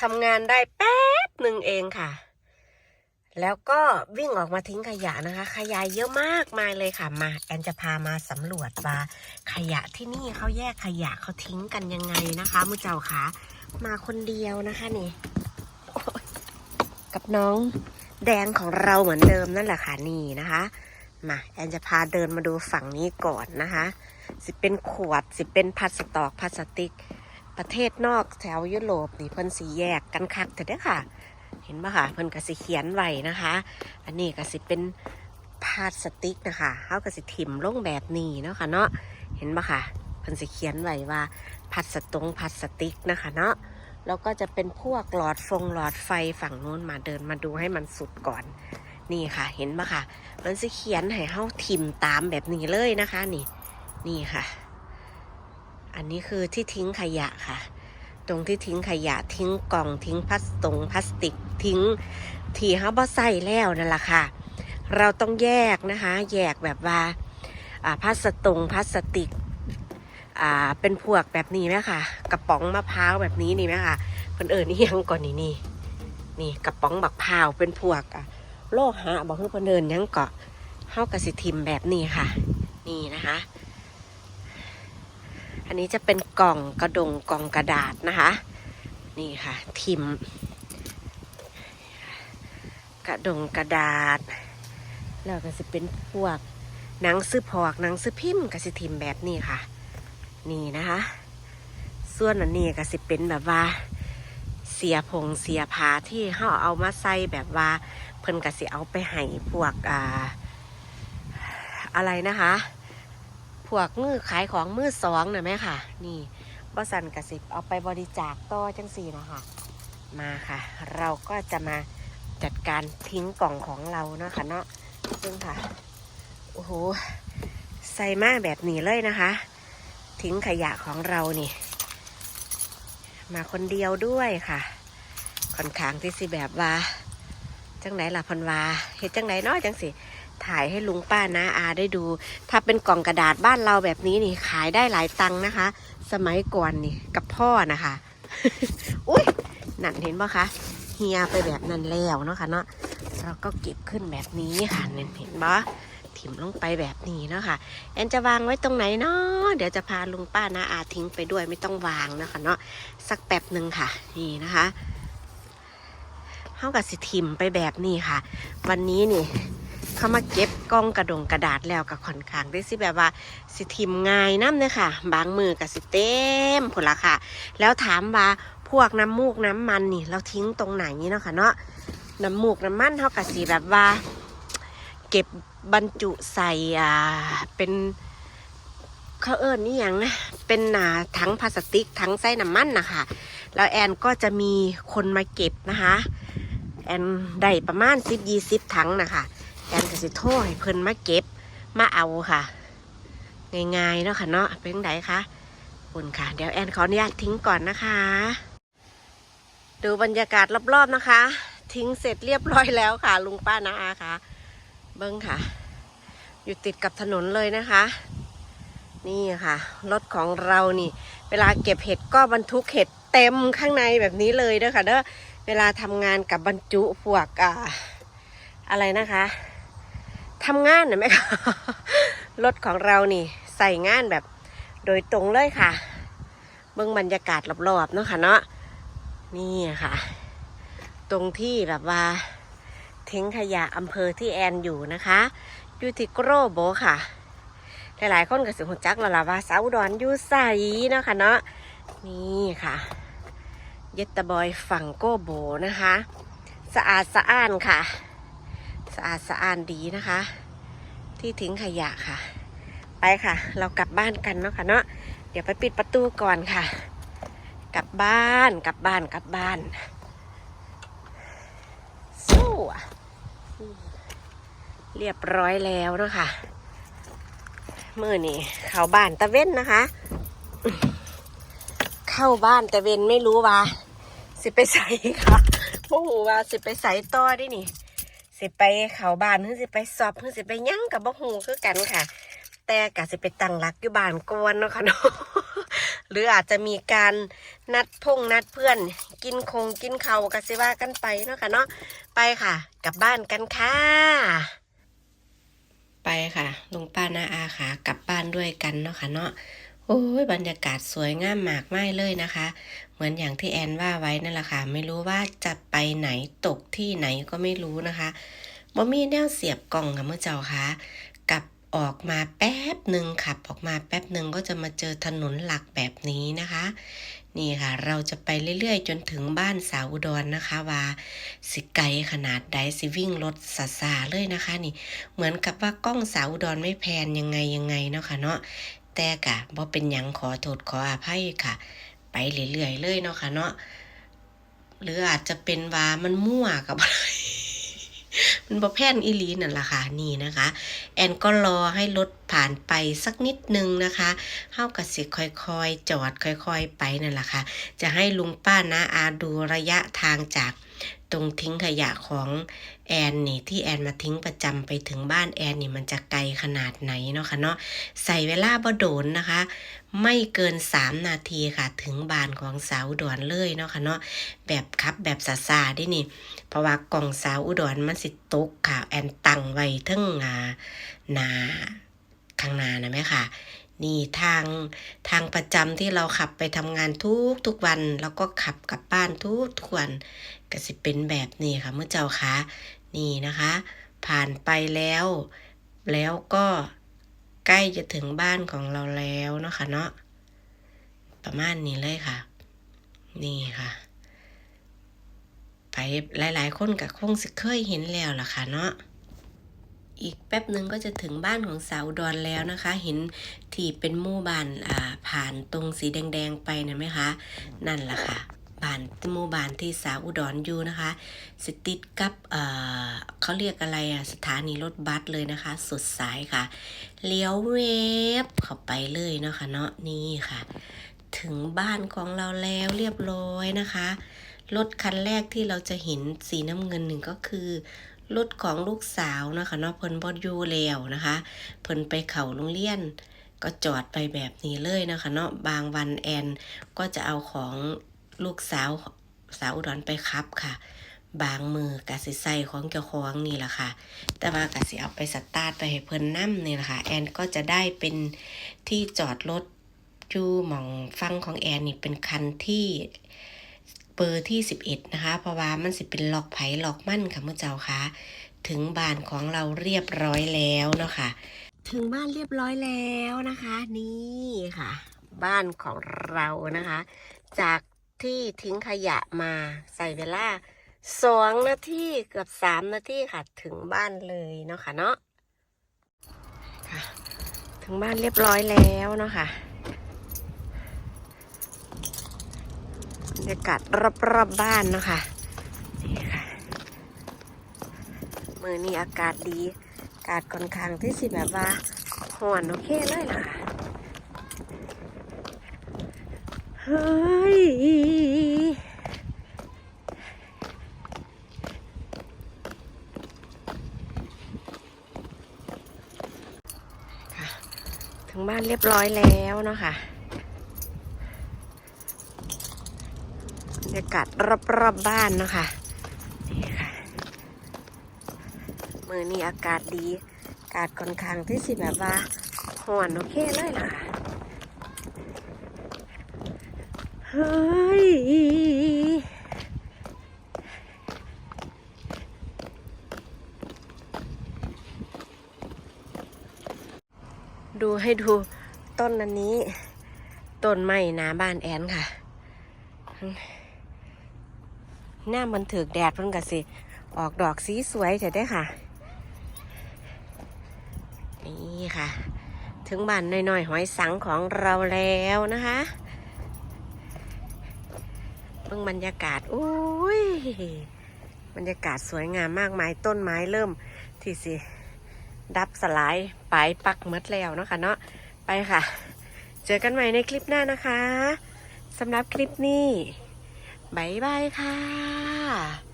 ทำงานได้แป๊บหนึ่งเองค่ะ แล้วก็วิ่งออกมาทิ้งขยะนะคะ ขยะเยอะมากมายเลยค่ะ มาแอนจะพามาสำรวจว่าขยะที่นี่เขาแยกขยะเขาทิ้งกันยังไงนะคะมุเจ้าคะมาคนเดียวนะคะนี่กับน้องแดงของเราเหมือนเดิมนั่นแหละค่ะนี่นะคะ มาแอนจะพาเดินมาดูฝั่งนี้ก่อนนะคะ สิเป็นขวดสิเป็นพลาสตอกพลาสติก ประเทศนอกแถวยุโรปนี่เพิ่นสีแยกกันคักแต่เด้อค่ะ เห็นปะค่ะเพิ่นก็สิเขียนไว้นะคะ อันนี้ก็สิเป็นพาสติกนะคะเขาก็สิถิ่มลงแบบนี้เนาะค่ะเนาะเห็นปะค่ะเพิ่นสิเขียนไว้ว่าพลาสตงพลาสติกนะคะเนาะแล้วก็จะเป็นพวกหลอดฟงหลอดไฟฝั่งนู้นมาเดินมาดูให้มันสุดก่อนนี่ค่ะ เห็นปะค่ะ มันสิเขียนให้เฮาถิ่มตามแบบนี้เลยนะคะ นี่ นี่ค่ะ อันนี้คือที่ทิ้งขยะค่ะ ตรงที่ทิ้งขยะทิ้งกล่องทิ้งพลาสตงพลาสติกทิ้งที่เฮาบ่ใส่แล้วนั่นแหละค่ะ เราต้องแยกนะคะ แยกแบบว่าพลาสตงพลาสติกเป็นพวกแบบนี้ไหมค่ะกระป๋องมะพร้าวแบบนี้นี่ไหมค่ะเพิ่นเอิญนี่ยังก่อนนี่นี่นี่กระป๋องบักพร้าวเป็นพวกโลหะบอกคือเพิ่นเอิญยังเกาะเฮากระสิทิมแบบนี้ค่ะ นี่นะคะ อันนี้จะเป็นกล่องกระดงกล่องกระดาษนะคะ นี่ค่ะ ทิม กระดงกระดาษ แล้วก็จะเป็นพวกหนังสือพอกหนังสือพิมพ์ก็สิทิมแบบนี้ค่ะ นี่นะคะ ส่วนอันนี้ก็สิเป็นแบบว่าเสียผงเสียผาที่เขาเอามาใส่แบบว่า เพิ่นก็สิเอาไปให้พวกอ่าอะไรนะคะ พวกมือขายของมือสองนะแม่ค่ะ นี่บสันกสิบเอาไปบริจาคต่อจังสี่นะคะ มาค่ะ เราก็จะมาจัดการทิ้งกล่องของเราเนาะค่ะเนาะซึ่งค่ะ โอ้โห ใส่มาแบบนี้เลยนะคะ ทิ้งขยะของเรานี่ มาคนเดียวด้วยค่ะค่อนข้างที่สิแบบว่า จังไหนล่ะพันวาเฮ็ดจังไหนเนาะจังสิ ถ่ายให้ลุงป้านะอาได้ดู ถ้าเป็นกล่องกระดาษบ้านเราแบบนี้นี่ขายได้หลายตังค์นะคะ สมัยก่อนนี่กับพ่อนะคะ อุ้ยนั่นเห็นปะคะเฮียไปแบบนั้นแล้วเนาะค่ะเนาะเราก็เก็บขึ้นแบบนี้ค่ะเห็นเห็นปะถิ่มลงไปแบบนี้เนาะค่ะแอนจะวางไว้ตรงไหนเนาะเดี๋ยวจะพาลุงป้านะอาทิ้งไปด้วยไม่ต้องวางนะคะเนาะสักแป๊บหนึ่งค่ะ นี่นะคะเท่ากับสิถิ่มไปแบบนี้ค่ะ วันนี้นี่ เขามาเก็บกล้องกระดงกระดาษแล้วกับขอนข้างได้สิแบบว่าสิทิมง่ายน้ำเนี่ยค่ะ บางมือกับสิเต็มผลละค่ะ แล้วถามว่าพวกน้ำมูกน้ำมันนี่ เราทิ้งตรงไหนนี่เนาะค่ะเนาะน้ำมูกน้ำมันเท่ากับสีแบบว่า เก็บบรรจุใส่อ่าเป็นเขาเอิญนี่ย่างนะเป็นหนาถังพลาสติกถังใส่น้ำมันนะคะแล้วแอนก็จะมีคนมาเก็บนะคะ แอนได้ประมาณสิบยี่สิบถังนะคะ แอนก็สิโทรให้เพิ่นมาเก็บมาเอาค่ะง่ายๆเนาะค่ะเนาะเป็นไงคะคุณค่ะ เดี๋ยวแอนขออนุญาตทิ้งก่อนนะคะ ดูบรรยากาศรอบๆนะคะ ทิ้งเสร็จเรียบร้อยแล้วค่ะ ลุงป้านะอาค่ะ เบิ้งค่ะ อยู่ติดกับถนนเลยนะคะ นี่ค่ะ รถของเรานี่ เวลาเก็บเห็ดก็บรรทุกเห็ดเต็มข้างในแบบนี้เลยเด้อค่ะเด้อเวลาทำงานกับบรรจุพวกอ่าอะไรนะคะ ทำงานนะไหมคะรถของเรานี่ใส่งานแบบโดยตรงเลยค่ะ เบื้องบรรยากาศรอบๆเนาะค่ะเนาะนี่ค่ะ ตรงที่แบบว่าทิ้งขยะอำเภอที่แอนอยู่นะคะอยู่ที่โกรโบค่ะ หลายๆคนก็สิหัวจักแล้วล่ะว่าสาวดอนอยู่ใสเนาะค่ะเนาะนี่ค่ะ เยตตาบอยฝั่งโกโบนะคะ สะอาดสะอ้านค่ะ อาดสะอ้านดีนะคะ ที่ทิ้งขยะค่ะ ไปค่ะ เรากลับบ้านกันเนาะค่ะเนาะเดี๋ยวไปปิดประตูก่อนค่ะ กลับบ้านกลับบ้านกลับบ้านสู้เรียบร้อยแล้วเนาะค่ะเมื่อนี่เข้าบ้านตะเว้นนะคะ เข้าบ้านตะเว้นไม่รู้ว่าสิไปใส่ค่ะโอ้โหว่าสิไปใส่ต่อได้นี่ สิไปเขาบ้านหรือสิไปสอบหรือสิไปยั่งกับบ่ฮูคือกันค่ะ แต่กะสิไปตั้งหลักอยู่บ้านก่อนเนาะค่ะเนาะหรืออาจจะมีการนัดพงนัดเพื่อน กินคงกินเขากันสิว่ากันไปเนาะค่ะเนาะไปค่ะ กลับบ้านกันค่ะไปค่ะลุงป้านาอาค่ะ กลับบ้านด้วยกันเนาะค่ะเนาะโอ้ยบรรยากาศสวยงามมากไม่เลยนะคะ เหมือนอย่างที่แอนว่าไว้นั่นแหละค่ะ ไม่รู้ว่าจะไปไหนตกที่ไหนก็ไม่รู้นะคะบ่มีแนวเสียบกล่องค่ะเมื่อเจ้าค่ะกลับออกมาแป๊บหนึ่งขับออกมาแป๊บหนึ่งก็จะมาเจอถนนหลักแบบนี้นะคะ นี่ค่ะ เราจะไปเรื่อยๆ จนถึงบ้านสาวอุดรนะคะว่าสิไกลขนาดใดสิวิ่งรถสาสาเลยนะคะ นี่ เหมือนกับว่ากล้องสาวอุดรไม่แพนยังไงยังไงเนาะค่ะเนาะแต่กะบ่เป็นหยังขอโทษขออภัยค่ะ ไปเรื่อยๆเลยเนาะค่ะเนาะหรืออาจจะเป็นว่ามันมั่วกับอะไรมันประแพนอีลีนั่นละค่ะนี่นะคะ แอนก็รอให้รถผ่านไปสักนิดนึงนะคะเข้ากับสิค่อยๆ จอดค่อยๆ ไปนั่นแหละค่ะ จะให้ลุงป้านะอาดูระยะทางจาก ตรงทิ้งขยะของแอนนี่ที่แอนมาทิ้งประจำไปถึงบ้านแอนนี่มันจะไกลขนาดไหนเนาะค่ะเนาะใส่เวลาบ่โดนนะคะ ไม่เกิน 3 นาทีค่ะถึงบ้านของสาวอุดรเลยเนาะค่ะเนาะแบบขับแบบซาซาๆได้นี่ เพราะว่ากล่องสาวอุดรมันสิตกค่ะแอนตั้งไว้ทั้งนาหนาข้างหน้านะแม่ค่ะ นี่ทางทางประจำที่เราขับไปทำงานทุกทุกวัน แล้วก็ขับกลับบ้านทุกทุกวันก็สิเป็นแบบนี้ค่ะเมื่อเจ้าคะนี่นะคะ ผ่านไปแล้ว แล้วก็ใกล้จะถึงบ้านของเราแล้วเนาะค่ะเนาะประมาณนี้เลยค่ะ นี่ค่ะ ไปหลาย ๆ คนกับคงสิเคยเห็นแล้วล่ะค่ะเนาะ อีกแป๊บหนึ่งก็จะถึงบ้านของสาวอุดรแล้วนะคะ เห็นที่เป็นหมู่บ้านอ่าผ่านตรงสีแดง ๆ ไปนะไหมคะ นั่นแหละค่ะบ้านหมู่บ้านที่สาวอุดรอยู่นะคะสติดกับเอ่อเขาเรียกอะไรอะสถานีรถบัสเลยนะคะ สุดสายค่ะ เลี้ยวเวฟเข้าไปเลยเนาะค่ะเนาะนี่ค่ะ ถึงบ้านของเราแล้วเรียบร้อยนะคะรถคันแรกที่เราจะเห็นสีน้ำเงินหนึ่งก็คือ รถของลูกสาวนะคะเนาะเพิ่นบอดอยู่แล้วนะคะ เพิ่นไปเข่าโรงเรียนก็จอดไปแบบนี้เลยนะคะเนาะบางวันแอน ก็จะเอาของลูกสาวสาวอุดรไปครับค่ะ บางมือกะสิใส่ของเจ้าของนี่แหละค่ะ แต่ว่ากะสิเอาไปสตาร์ทไปให้เพิ่นนั่มนี่แหละค่ะ แอนก็จะได้เป็นที่จอดรถจูหมองฟังของแอนนี่เป็นคันที่ เบอร์ที่ 11 นะคะ เพราะว่ามันสิเป็นล็อกไผ่ล็อกมั่นค่ะเมื่อเจ้าค่ะ ถึงบ้านของเราเรียบร้อยแล้วเนาะค่ะ ถึงบ้านเรียบร้อยแล้วนะคะ นี่ค่ะ บ้านของเรานะคะ จากที่ทิ้งขยะมาใส่เวลาสองนาทีเกือบสามนาทีค่ะถึงบ้านเลยเนาะค่ะเนาะค่ะ ถึงบ้านเรียบร้อยแล้วเนาะค่ะ บรร ยากาศรอบๆบบ้านเนาะค่ะนี่ค่ะมือนี้อากาศดีอากาศค่อนข้างที่สิแบบว่าหวนโอเคเลยล่ะเฮ้ยถึงบ้านเรียบร้อยแล้วเนาะค่ะ รยากาศรอบๆบบ้านนะคะนี่ค่ะมือนี้อากาศดีอากาศค่อนข้างที่สิแบบว่าหวนโอเคเลยล่ะเฮ้ยดูให้ดูต้นอันนี้ ต้นไม้หนาบ้านแอนค่ะ หน้ามันถือกแดดเพิ่นกะสิ ออกดอกสีสวยเถอะได้ค่ะ นี่ค่ะ ถึงบ้านน้อยๆหอยสังของเราแล้วนะคะเบิ่งบรรยากาศอุ้ยบรรยากาศสวยงามมากมายต้นไม้เริ่มที่สิ ดับสลายปลายปักมดแล้วเนาะค่ะเนาะไปค่ะ เจอกันใหม่ในคลิปหน้านะคะสำหรับคลิปนี้ บายบายค่ะ